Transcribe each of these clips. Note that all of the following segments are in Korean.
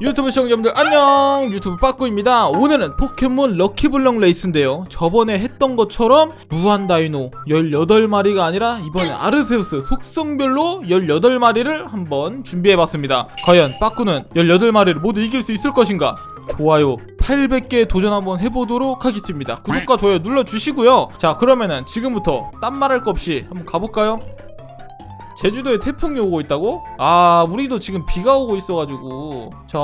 유튜브 시청자분들 안녕! 유튜브 빠꾸입니다. 오늘은 포켓몬 럭키블럭 레이스인데요. 저번에 했던 것처럼 무한 다이노 18마리가 아니라 이번에 아르세우스 속성별로 18마리를 한번 준비해봤습니다. 과연 빠꾸는 18마리를 모두 이길 수 있을 것인가? 좋아요 800개 도전 한번 해보도록 하겠습니다. 구독과 좋아요 눌러주시고요. 자 그러면은 지금부터 딴 말할 거 없이 한번 가볼까요? 제주도에 태풍이 오고 있다고? 아 우리도 지금 비가 오고 있어가지고. 자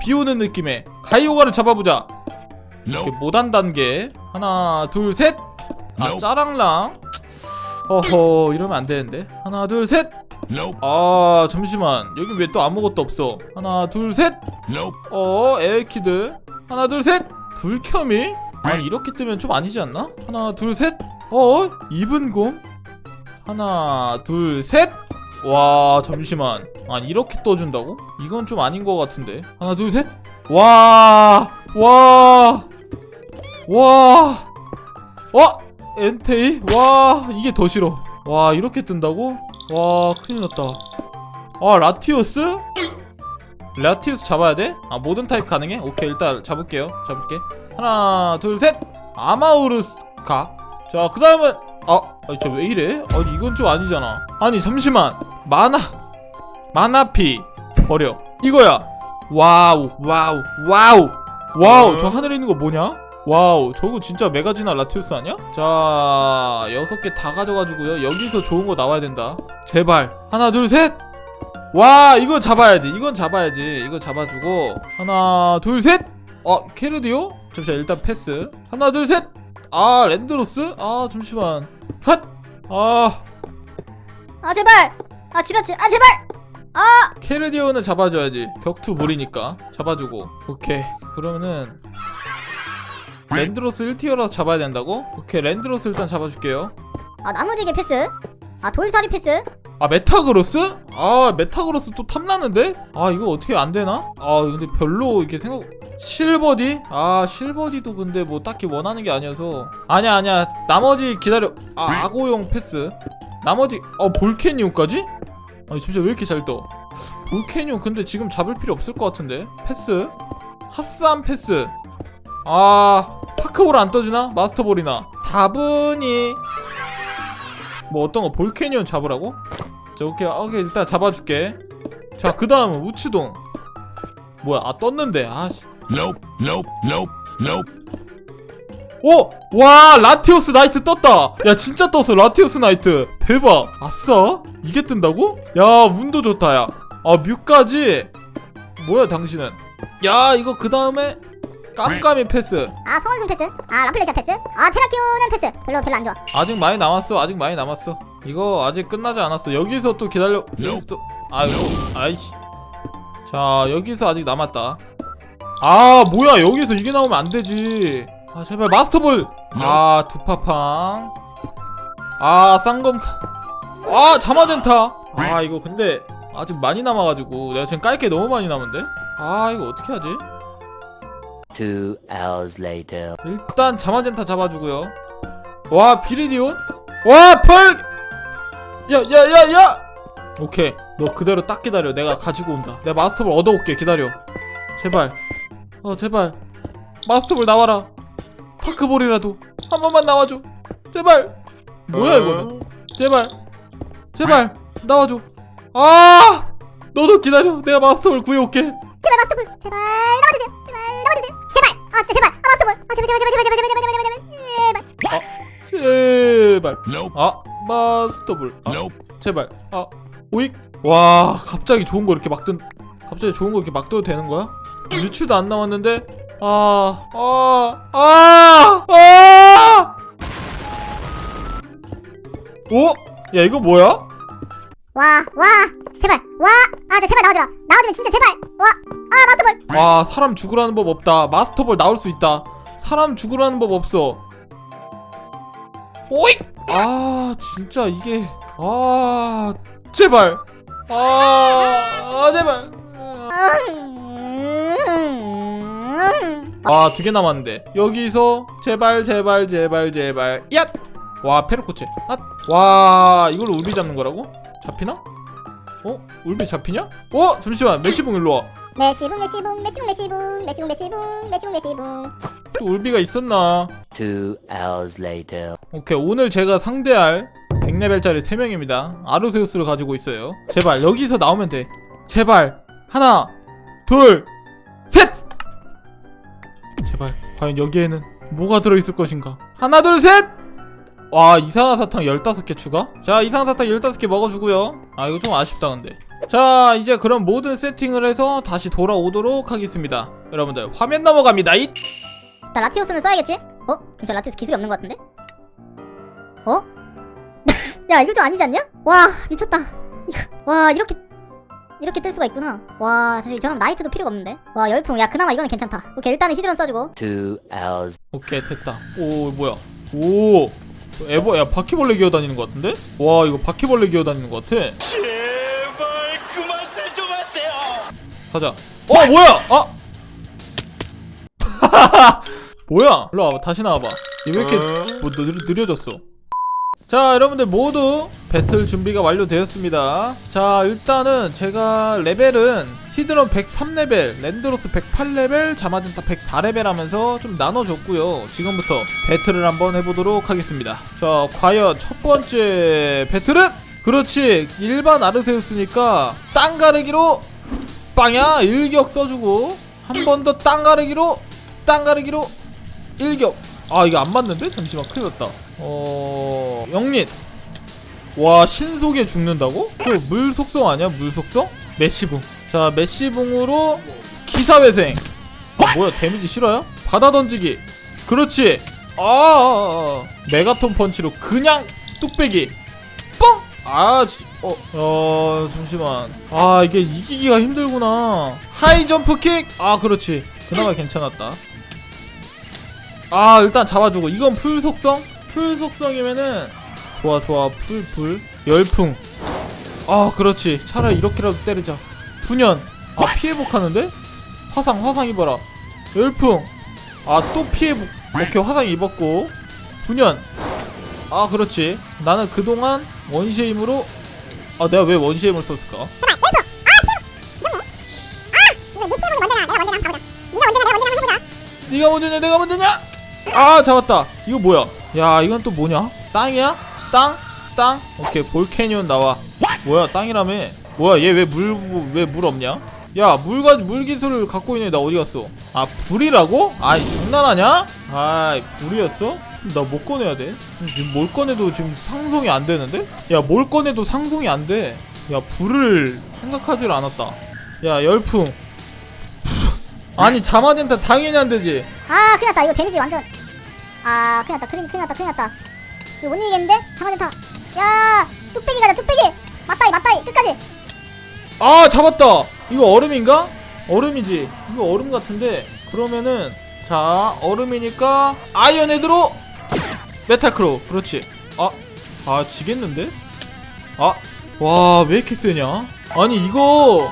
비 오는 느낌의 가이오가를 잡아보자. 이렇게 못한 단계 하나 둘셋아. 짜랑랑. 어허 이러면 안 되는데. 하나 둘셋아 Nope. 잠시만. 여기 왜 또 아무것도 없어? 하나 둘셋. Nope. 어 에어키드. 하나 둘셋. 불켜미? 아니 이렇게 뜨면 좀 아니지 않나? 하나 둘셋어 입은 곰 하나 둘 셋 와 잠시만 아니 이렇게 떠준다고? 이건 좀 아닌 것 같은데 하나 둘 셋 와 와와 와! 엔테이? 와 이게 더 싫어 와 이렇게 뜬다고? 와 큰일 났다 아 라티오스? 라티우스 잡아야 돼? 아 모든 타입 가능해? 오케이 일단 잡을게요 잡을게 하나 둘 셋 아마우르스 가자 그 다음은 아저왜 이래? 아니 이건 좀 아니잖아. 아니 잠시만. 마나 마나피. 버려. 이거야. 와우. 와우. 와우. 와우. 저 하늘에 있는 거 뭐냐? 와우. 저거 진짜 메가지나 라티우스 아니야? 자 여섯 개 다 가져가지고요. 여기서 좋은 거 나와야 된다. 제발. 하나 둘셋. 와 이거 잡아야지. 이건 잡아야지. 이거 잡아주고. 하나 둘셋. 어 캐르디오? 잠시만 일단 패스. 하나 둘셋아 랜드로스? 아 잠시만 핫아. 아 제발! 아 지라치 아 제발! 캐르디오는 잡아줘야지. 격투 무리니까. 잡아주고. 오케이. 그러면은 랜드로스 1티어라서 잡아야 된다고? 오케이. 랜드로스 일단 잡아줄게요. 아 나무지게 패스? 아 돌살이 패스? 아 메타그로스? 아 메타그로스 또 탐나는데? 아 이거 어떻게 안 되나? 아 근데 별로 이렇게 생각 실버디? 아 실버디도 근데 뭐 딱히 원하는 게 아니어서. 아니야 아니야. 나머지 기다려. 아 아고용 패스. 나머지 어 볼케니온까지? 아니 잠시만 왜 이렇게 잘 떠? 볼케니온 근데 지금 잡을 필요 없을 것 같은데. 패스? 핫산 패스. 아 파크볼 안 떠주나? 마스터볼이나. 다분히 뭐 어떤 거 볼케니온 잡으라고? 자 오케이. 오케이. 일단 잡아줄게. 자 그 다음은 우츠동. 뭐야 아 떴는데. 아씨 Nope. Nope. Nope. Nope. 오! 와 라티오스 나이트 떴다. 야 진짜 떴어 라티오스 나이트. 대박. 아싸? 이게 뜬다고? 야 운도 좋다 야아 뮤까지. 뭐야 당신은? 야 이거 그 다음에 깜깜이 패스. 아 성원승 패스? 아 람플레시아 패스? 아 테라키오는 패스. 별로 별로 안 좋아. 아직 많이 남았어 아직 많이 남았어. 이거 아직 끝나지 않았어. 여기서 또 기다려 여기서 또 아이고 아이씨. 자 여기서 아직 남았다 아 뭐야. 여기서 이게 나오면 안 되지. 아 제발 마스터볼. 아 두파팡. 아 쌍검. 아 자마젠타. 아 이거 근데 아직 많이 남아가지고 내가 지금 깔게 너무 많이 남은데? 아 이거 어떻게 하지? Two hours later. 일단 자마젠타 잡아주고요. 와 비리디온? 와 펄! 야야야야! 오케이. 너 그대로 딱 기다려. 내가 가지고 온다. 내가 마스터볼 얻어올게. 기다려. 제발 어 제발. 마스터볼 나와라. 파크볼이라도 한 번만 나와줘. 제발. 뭐야 이거는? 제발. 제발. 나와줘. 아! 너도 기다려. 내가 마스터볼 구해올게. 제발 마스터볼. 제발 나와주세요. 제발 나와주세요. 제발. 아 진짜 제발. 아 마스터볼. 아 제발 제발 제발 제발 제발 제발 제발 제발. 제발 제발. 제발. 아 마스터볼. 아. 제발. 아 오익. 와 갑자기 좋은 거 이렇게 막든 갑자기 좋은 거 이렇게 막 떠도 되는 거야? 유추도 안 나왔는데? 아, 아아 아 아 오? 야 이거 뭐야? 와 와 제발. 와아 제발 나와주라. 나와주면 진짜 제발. 와 아 마스터볼. 와 사람 죽으라는 법 없다. 마스터볼 나올 수 있다. 사람 죽으라는 법 없어. 오익 아 진짜 이게. 아 제발. 아, 아 제발. 아 두 개 남았는데 여기서 제발 제발 제발 제발 얏! 와 페르코체 앗! 와 이걸로 울비 잡는 거라고? 잡히나? 어? 울비 잡히냐? 어? 잠시만 메시봉 일로와 메시붕 메시붕 메시붕 메시붕 메시붕 메시붕 메시붕 메시붕 또 울비가 있었나 Two hours later. 오케이 오늘 제가 상대할 100레벨짜리 3명입니다 아르세우스를 가지고 있어요 제발 여기서 나오면 돼 제발 하나 둘셋 제발 과연 여기에는 뭐가 들어있을 것인가 하나 둘셋 와 이상한 사탕 15개 추가 자 이상한 사탕 15개 먹어주고요 아 이거 좀 아쉽다 근데 자 이제 그럼 모든 세팅을 해서 다시 돌아오도록 하겠습니다 여러분들 화면 넘어갑니다 잇 나 라티오스는 써야겠지? 어? 저 라티오스 기술이 없는 것 같은데? 어? 야 이거 좀 아니지 않냐? 와 미쳤다 와 이렇게 이렇게 뜰 수가 있구나. 와 저, 저런 나이트도 필요가 없는데. 와 열풍. 야 그나마 이거는 괜찮다. 오케이 일단은 히드론 써주고. Two hours. 오케이 됐다. 오 뭐야? 오. 에버 야 바퀴벌레 기어다니는 것 같은데? 와 이거 바퀴벌레 기어다니는 것 같아. 제발 그만들 좀 하세요. 가자. 어 뭐야? 아! 뭐야? 일로 와봐. 다시 나와봐. 얘 왜 이렇게 뭐 느려, 느려졌어? 자 여러분들 모두 배틀 준비가 완료되었습니다. 자 일단은 제가 레벨은 히드론 103레벨 랜드로스 108레벨 자마젠타 104레벨 하면서 좀 나눠줬고요. 지금부터 배틀을 한번 해보도록 하겠습니다. 자 과연 첫 번째 배틀은? 그렇지 일반 아르세우스니까 땅 가르기로 빵야 일격 써주고 한 번 더 땅 가르기로 땅 가르기로 일격. 아 이거 안 맞는데? 잠시만 큰일 났다. 어... 영릿 와 신속에 죽는다고? 그 물 속성 아니야 물 속성? 메시붕 자 메시붕으로 기사회생 아 뭐야 데미지 싫어요? 받아 던지기 그렇지 아, 아, 아. 메가톤 펀치로 그냥 뚝배기 뻥! 아, 지- 어, 어, 잠시만. 아, 이게 이기기가 힘들구나. 하이 점프 킥! 아, 그렇지. 그나마 괜찮았다. 아, 일단 잡아주고. 이건 풀 속성? 풀 속성이면은, 좋아, 좋아. 풀, 풀. 열풍. 아, 그렇지. 차라리 이렇게라도 때리자. 분연. 아, 피해복하는데? 화상, 화상 입어라. 열풍. 아, 또 피해복. 오케이, 화상 입었고. 분연. 아 그렇지 나는 그동안 원시임으로 아 내가 왜 원시임을 썼을까 네가 먼저냐 내가 먼저냐 아 잡았다 이거 뭐야 야 이건 또 뭐냐 땅이야 땅? 땅? 오케이 볼캐니온 나와. 뭐야 땅이라며? 뭐야 얘 왜 물 왜 물 없냐? 야 물가 물 기술을 갖고 있는 애나 어디 갔어? 아 불이라고? 아이 장난하냐? 아이 불이었어? 나못 꺼내야 돼? 지금 뭘 꺼내도 지금 상성이 안 되는데? 야 뭘 꺼내도 상성이 안 돼 야 불을 생각하질 않았다. 야 열풍. 아니 자마젠타 당연히 안 되지. 아 큰일 났다. 이거 데미지 완전. 아 큰일 났다. 큰일, 큰일 났다. 큰일 났다 이거 못 이기겠는데? 장화젠타 야 뚝배기 가자 뚝배기. 맞다이 맞다이. 끝까지. 아 잡았다. 이거 얼음인가? 얼음이지. 이거 얼음 같은데. 그러면은 자 얼음이니까 아이언 헤드로 메탈크로. 그렇지. 아, 아 지겠는데? 아, 와 왜 이렇게 세냐? 아니 이거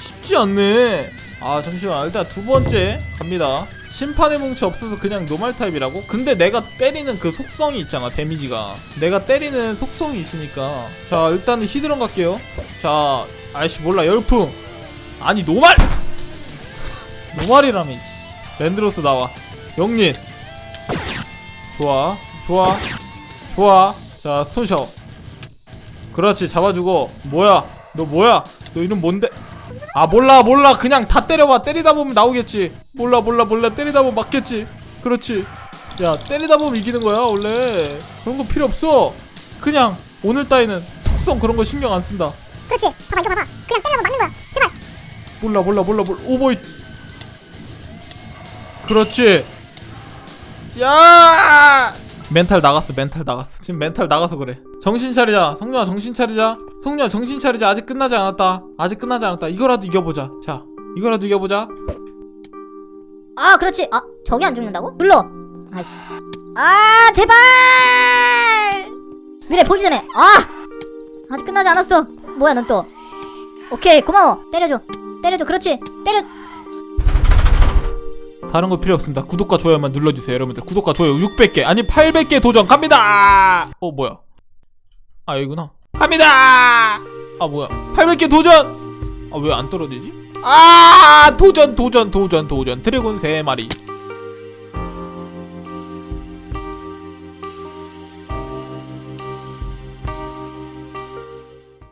쉽지 않네. 아 잠시만. 일단 두 번째 갑니다 심판의 뭉치 없어서 그냥 노말 타입이라고? 근데 내가 때리는 그 속성이 있잖아 데미지가. 내가 때리는 속성이 있으니까. 자 일단은 히드론 갈게요. 자 아이씨 몰라. 열풍. 아니 노말! 노말이라며 이씨. 랜드로스 나와. 영린. 좋아 좋아 좋아. 자 스톤 샤워. 그렇지 잡아주고. 뭐야? 너 뭐야? 너 이름 뭔데 아 몰라 몰라. 그냥 다 때려봐. 때리다 보면 나오겠지. 몰라 몰라 몰라. 때리다 보면 맞겠지. 그렇지. 야 때리다 보면 이기는 거야 원래. 그런 거 필요 없어. 그냥 오늘 따위는 속성 그런 거 신경 안 쓴다. 그렇지. 봐봐 이거 봐봐. 그냥 때려면 맞는 거야. 제발. 몰라 몰라 몰라. 몰라 오버이 그렇지. 야! 멘탈 나갔어 멘탈 나갔어. 지금 멘탈 나가서 그래 정신 차리자. 성녀아 정신 차리자. 성녀아 정신 차리자. 아직 끝나지 않았다. 아직 끝나지 않았다. 이거라도 이겨보자. 자 이거라도 이겨보자. 아 그렇지. 아 저게 안 죽는다고? 눌러. 아이씨. 아 제발! 미래 보기 전에. 아! 아직 끝나지 않았어. 뭐야 넌 또. 오케이 고마워. 때려줘. 때려줘. 그렇지. 때려. 다른 거 필요 없습니다. 구독과 좋아요만 눌러주세요 여러분들. 구독과 좋아요 600개. 아니 800개 도전. 갑니다! 어 뭐야 아 여기구나. 갑니다! 아 뭐야? 800개 도전! 아 왜 안 떨어지지? 아 도전 도전 도전 도전. 드래곤 세 마리